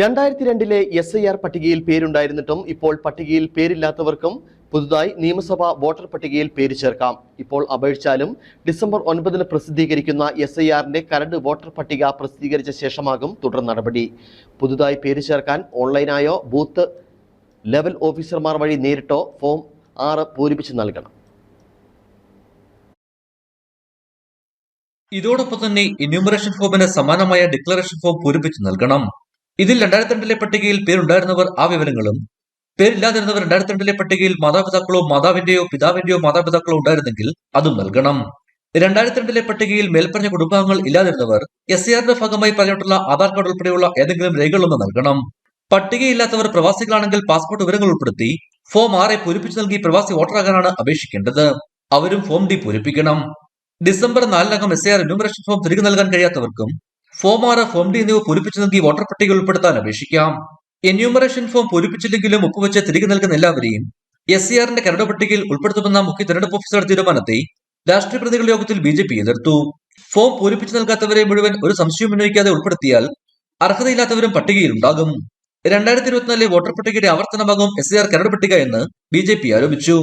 രണ്ടായിരത്തി രണ്ടിലെ S I R പട്ടികയിൽ പേരുണ്ടായിരുന്നിട്ടും ഇപ്പോൾ പട്ടികയിൽ പേരില്ലാത്തവർക്കും പുതുതായി നിയമസഭാ വോട്ടർ പട്ടികയിൽ പേര് ചേർക്കാം. ഇപ്പോൾ അപേക്ഷിച്ചാലും ഡിസംബർ ഒൻപതിന് പ്രസിദ്ധീകരിക്കുന്ന എസ് ഐ ആറിന്റെ കരട് വോട്ടർ പട്ടിക പ്രസിദ്ധീകരിച്ച ശേഷമാകും തുടർ നടപടി. പുതുതായി പേര് ചേർക്കാൻ ഓൺലൈനായോ ബൂത്ത് ലെവൽ ഓഫീസർമാർ വഴി നേരിട്ടോ ഫോം ആറ് പൂരിപ്പിച്ച് നൽകണം. ഇതോടൊപ്പം തന്നെ എന്യൂമറേഷൻ ഫോമിന് സമാനമായ ഡിക്ലറേഷൻ ഫോം പൂരിപ്പിച്ച് നൽകണം. ഇതിൽ രണ്ടായിരത്തി രണ്ടിലെ പട്ടികയിൽ പേരുണ്ടായിരുന്നവർ ആ വിവരങ്ങളും പേരില്ലാതിരുന്നവർ രണ്ടായിരത്തി രണ്ടിലെ പട്ടികയിൽ മാതാപിതാക്കളോ മാതാവിന്റെയോ പിതാവിന്റെയോ മാതാപിതാക്കളോ ഉണ്ടായിരുന്നെങ്കിൽ അതും നൽകണം. രണ്ടായിരത്തി രണ്ടിലെ പട്ടികയിൽ മേൽപ്പറഞ്ഞ കുടുംബാംഗങ്ങൾ ഇല്ലാതിരുന്നവർ എസ് സി ആറിന്റെ ഭാഗമായി പറഞ്ഞിട്ടുള്ള ആധാർ കാർഡ് ഉൾപ്പെടെയുള്ള ഏതെങ്കിലും രേഖകളൊന്ന് നൽകണം. പട്ടികയില്ലാത്തവർ പ്രവാസികളാണെങ്കിൽ പാസ്പോർട്ട് വിവരങ്ങൾ ഉൾപ്പെടുത്തി ഫോം ആറെ പൂരിപ്പിച്ചു നൽകി പ്രവാസി വോട്ടറാകാനാണ് അപേക്ഷിക്കേണ്ടത്. അവരും ഫോം ഡി പൂരിപ്പിക്കണം. ഡിസംബർ നാലിനകം എസ് ആർ ന്യൂമറേഷൻ ഫോം തിരികെ നൽകാൻ കഴിയാത്തവർക്കും ഫോം ആർ ഫോം ഡി എന്നിവ പൂരിപ്പിച്ചു നൽകി വോട്ടർ പട്ടിക ഉൾപ്പെടുത്താൻ അപേക്ഷിക്കാം. എന്യൂമറേഷൻ ഫോം പൂരിപ്പിച്ചില്ലെങ്കിലും ഒപ്പുവെച്ച് തിരികെ നൽകുന്ന എല്ലാവരെയും എസ് സി ആറിന്റെ കരട് പട്ടികയിൽ ഉൾപ്പെടുത്തുമെന്ന മുഖ്യ തെരഞ്ഞെടുപ്പ് ഓഫീസറുടെ തീരുമാനത്തെ രാഷ്ട്രീയ പ്രതികളുടെ യോഗത്തിൽ ബി ജെ പി എതിർത്തു. ഫോം പൂരിപ്പിച്ചു നൽകാത്തവരെ മുഴുവൻ ഒരു സംശയം ഉന്നയിക്കാതെ ഉൾപ്പെടുത്തിയാൽ അർഹതയില്ലാത്തവരും പട്ടികയിലുണ്ടാകും. രണ്ടായിരത്തി ഇരുപത്തിനാലിലെ വോട്ടർ പട്ടികയുടെ ആവർത്തനമാകും എസ് സി ആർ കരട് പട്ടിക എന്ന് ബി ജെ പി ആരോപിച്ചു.